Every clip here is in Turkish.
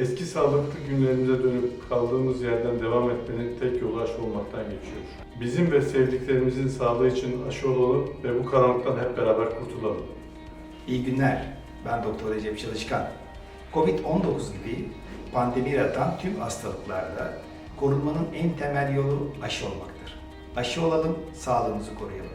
Eski sağlıklı günlerimize dönüp kaldığımız yerden devam etmenin tek yolu aşı olmaktan geçiyor. Bizim ve sevdiklerimizin sağlığı için aşı olalım ve bu karanlıktan hep beraber kurtulalım. İyi günler. Ben Doktor Recep Çalışkan. Covid-19 gibi pandemi yaratan tüm hastalıklarda korunmanın en temel yolu aşı olmaktır. Aşı olalım, sağlığımızı koruyalım.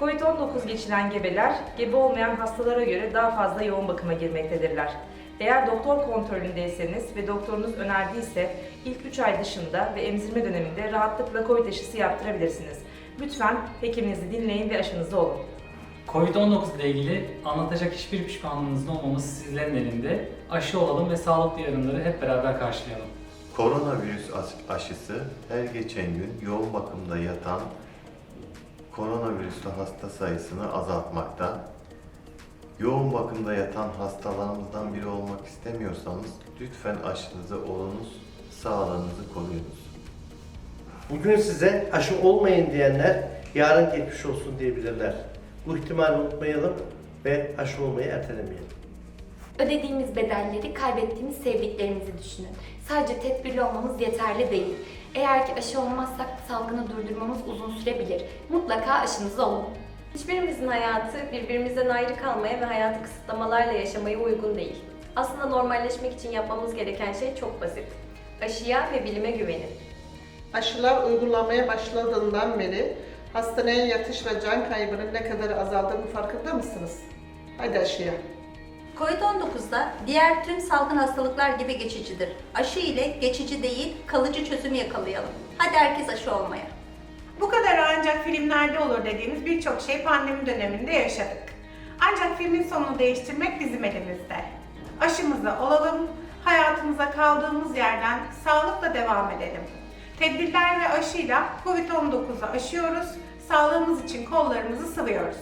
Covid-19 geçiren gebeler, gebe olmayan hastalara göre daha fazla yoğun bakıma girmektedirler. Eğer doktor kontrolündeyseniz ve doktorunuz önerdiyse ilk 3 ay dışında ve emzirme döneminde rahatlıkla Covid aşısı yaptırabilirsiniz. Lütfen hekiminizi dinleyin ve aşınızda olun. Covid-19 ile ilgili anlatacak hiçbir pişmanlığınızın olmaması sizlerin elinde. Aşı olalım ve sağlıklı yarınları hep beraber karşılayalım. Koronavirüs aşısı her geçen gün yoğun bakımda yatan koronavirüslü hasta sayısını azaltmakta. Yoğun bakımda yatan hastalarımızdan biri olmak istemiyorsanız lütfen aşınızı olunuz, sağlığınızı koruyunuz. Bugün size aşı olmayın diyenler yarın geçmiş olsun diyebilirler. Bu ihtimali unutmayalım ve aşı olmayı ertelemeyelim. Ödediğimiz bedelleri kaybettiğimiz sevdiklerimizi düşünün. Sadece tedbirli olmamız yeterli değil. Eğer ki aşı olmazsak salgını durdurmamız uzun sürebilir. Mutlaka aşınızı olun. Hiçbirimizin hayatı birbirimizden ayrı kalmaya ve hayatı kısıtlamalarla yaşamaya uygun değil. Aslında normalleşmek için yapmamız gereken şey çok basit. Aşıya ve bilime güvenin. Aşılar uygulamaya başladığından beri hastaneye yatış ve can kaybının ne kadar azaldığını farkında mısınız? Hadi aşıya. Covid-19'da diğer tüm salgın hastalıklar gibi geçicidir. Aşı ile geçici değil, kalıcı çözüm yakalayalım. Hadi herkes aşı olmaya. Bu kadar ancak filmlerde olur dediğimiz birçok şey pandemi döneminde yaşadık. Ancak filmin sonunu değiştirmek bizim elimizde. Aşımıza olalım, hayatımıza kaldığımız yerden sağlıkla devam edelim. Tedbirler ve aşıyla Covid-19'u aşıyoruz, sağlığımız için kollarımızı sıvıyoruz.